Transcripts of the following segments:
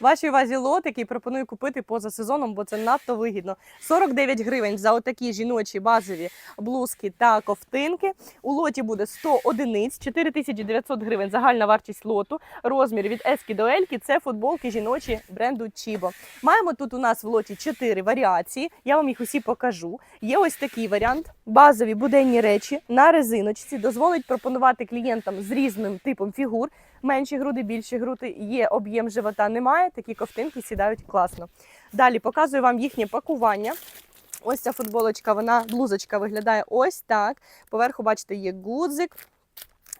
Вашій увазі лот, який пропоную купити поза сезоном, бо це надто вигідно. 49 гривень за отакі жіночі базові блузки та ковтинки. У лоті буде 100 одиниць, 4900 гривень загальна вартість лоту. Розмір від Ески до Ельки це футболки жіночі бренду Чібо. Маємо тут у нас в лоті 4 варіації. Я вам їх усі покажу. Є ось такий варіант. Базові буденні речі на резиночці дозволить пропонувати клієнтам з різним типом фігур. Менші груди, більші груди, є об'єм живота, немає. Такі ковтинки сідають класно. Далі показую вам їхнє пакування. Ось ця футболочка, вона блузочка виглядає ось так. Поверху, бачите, є гудзик,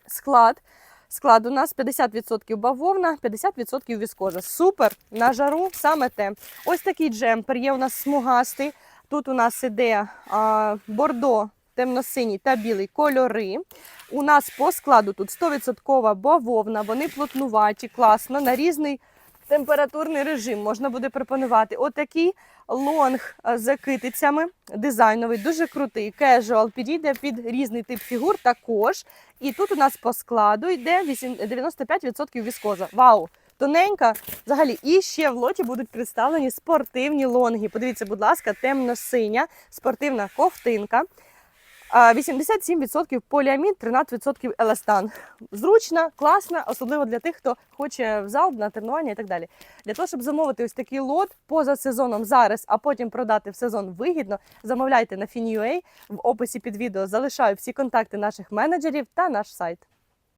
склад. Склад у нас 50% бавовна, 50% віскоза. Супер! На жару саме те. Ось такий джемпер є у нас смугастий. Тут у нас іде а, бордо, темно-синій та білий кольори. У нас по складу тут 100% бавовна, вони плотнуваті, класно, на різний температурний режим можна буде пропонувати. Отакий лонг з китицями, дизайновий, дуже крутий. Кежуал підійде під різний тип фігур також. І тут у нас по складу йде 8 95% віскоза. Вау! Тоненька, взагалі, і ще в лоті будуть представлені спортивні лонги. Подивіться, будь ласка, темно-синя спортивна ковтинка. А, 87% поліамід, 13% еластан. Зручна, класна, особливо для тих, хто хоче в зал на тренування і так далі. Для того, щоб замовити ось такий лот поза сезоном зараз, а потім продати в сезон вигідно, замовляйте на Fin.ua. В описі під відео залишаю всі контакти наших менеджерів та наш сайт.